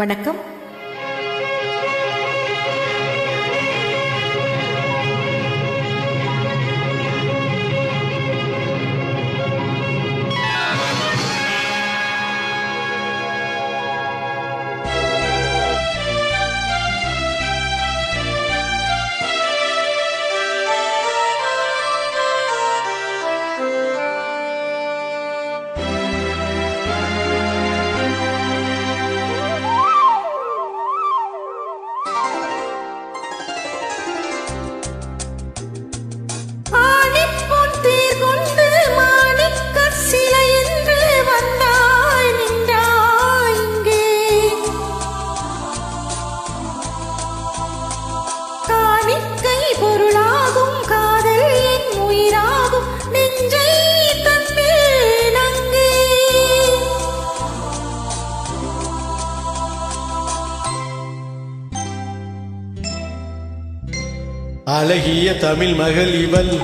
வணக்கம். அழகிய தமிழ் மகள் இவள்.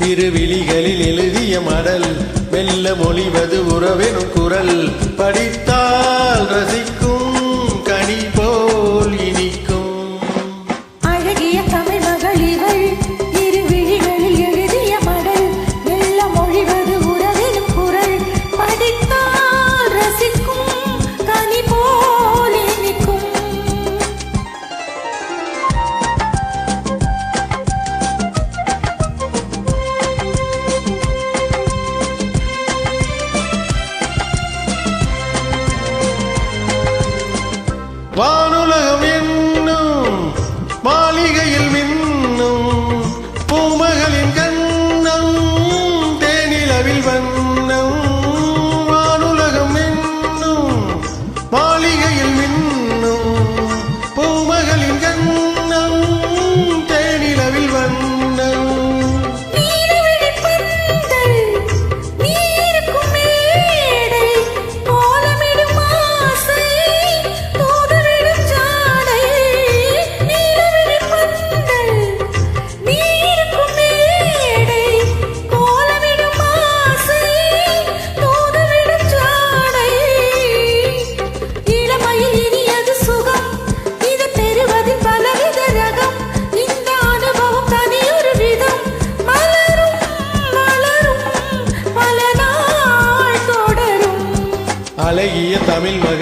திருவிழிகளில் எழுதிய மடல். மெல்ல மொழிவது உறவெனும் குரல். படித்தால் ரசிக்கும் One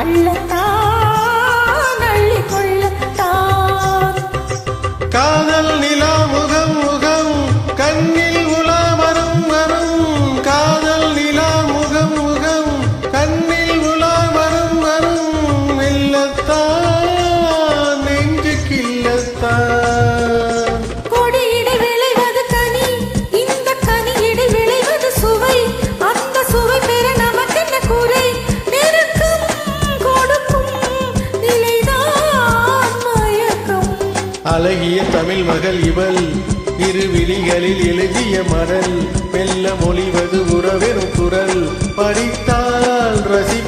அல்ல அழகிய தமிழ் மகள் இவள். இரு விழிகளில் எழுதிய மடல் மெல்ல மொழிவது உறவெனும் குரல். படித்தால் ரசி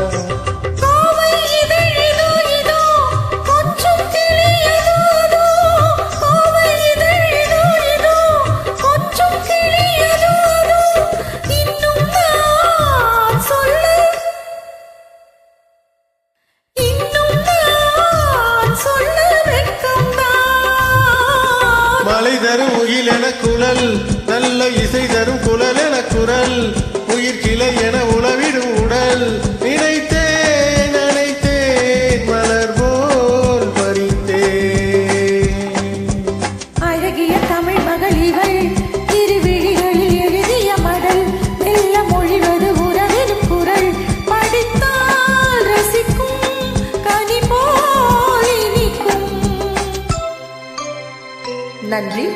நல்ல இசை தரும் குழல் என குரல். உயிர் கிளை என உளவிடும் உடல். நினைத்தேன் நினைத்தேன் மலர் போல் பறித்தேன் அழகிய தமிழ் மகள் இவள். திருவிழிகளில் எழுதிய மடல். மெல்ல மொழிவது உறவிடும் குரல். படித்தால் ரசிக்கும் கனி போல் இனிக்கும். நன்றி.